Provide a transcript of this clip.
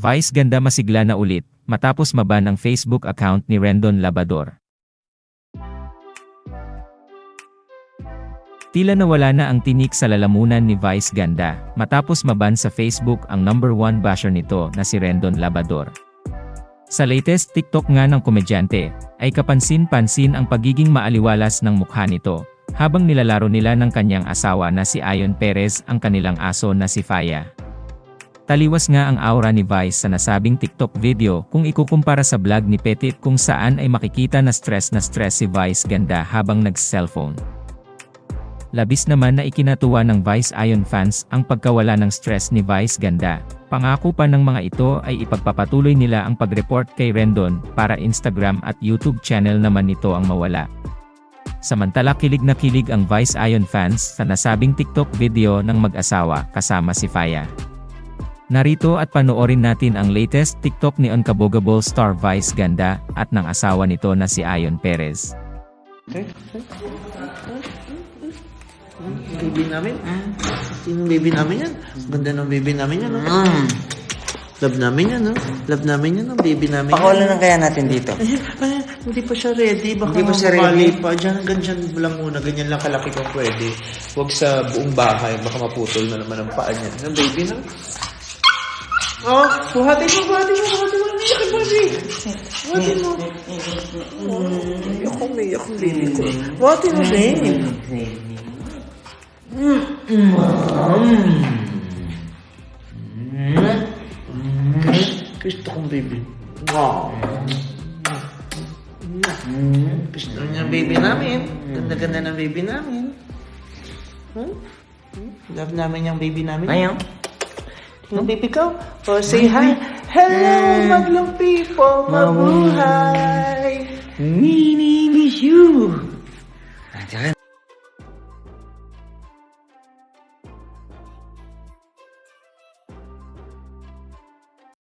Vice ganda masigla na ulit, matapos maban ang Facebook account ni Rendon Labador. Tila nawala na ang tinik sa lalamunan ni Vice Ganda, matapos maban sa Facebook ang number one basher nito na si Rendon Labador. Sa latest TikTok nga ng komedyante, ay kapansin-pansin ang pagiging maaliwalas ng mukha nito, habang nilalaro nila ng kanyang asawa na si Ayon Perez ang kanilang aso na si Faya. Taliwas nga ang aura ni Vice sa nasabing TikTok video kung ikukumpara sa vlog ni Petit kung saan ay makikita na stress na stress si Vice Ganda habang nag-cellphone. Labis naman na ikinatuwa ng Vice Ion fans ang pagkawala ng stress ni Vice Ganda. Pangako pa ng mga ito ay ipagpapatuloy nila ang pag-report kay Rendon para Instagram at YouTube channel naman nito ang mawala. Samantala kilig na kilig ang Vice Ion fans sa nasabing TikTok video ng mag-asawa kasama si Faya. Narito at panoorin natin ang latest TikTok ni Unkabogable star Vice Ganda at ng asawa nito na si Ayon Perez. Baby namin? Sino baby namin yan? Ganda ng baby namin yan, no? Mm. Love namin yan, no? Love namin yan, no? Baby namin Pakawalan lang kaya natin dito. Ay, ay, hindi pa siya ready. Baka Hindi pa siya mabali ready. pa. Diyan, hanggang dyan lang muna. Ganyan lang kalaki kung pwede. Huwag sa buong bahay. Baka maputol na naman ang paa niya. Ng baby na. Oh, buhati mo, buhati mo, buhati mo. Iyak ang baby. Buhati mo. Mm, Iyak ko, may iyak ang baby ko. Buhati mo, babe. Gusto kong baby. Wow. Gusto niya baby namin. Ganda-ganda ng baby namin. Huh? Hmm? Love namin yung baby namin. Ayaw. Yung baby ko. Oh, say hi. Hello, maglang people. Mabuhay. Nini miss you.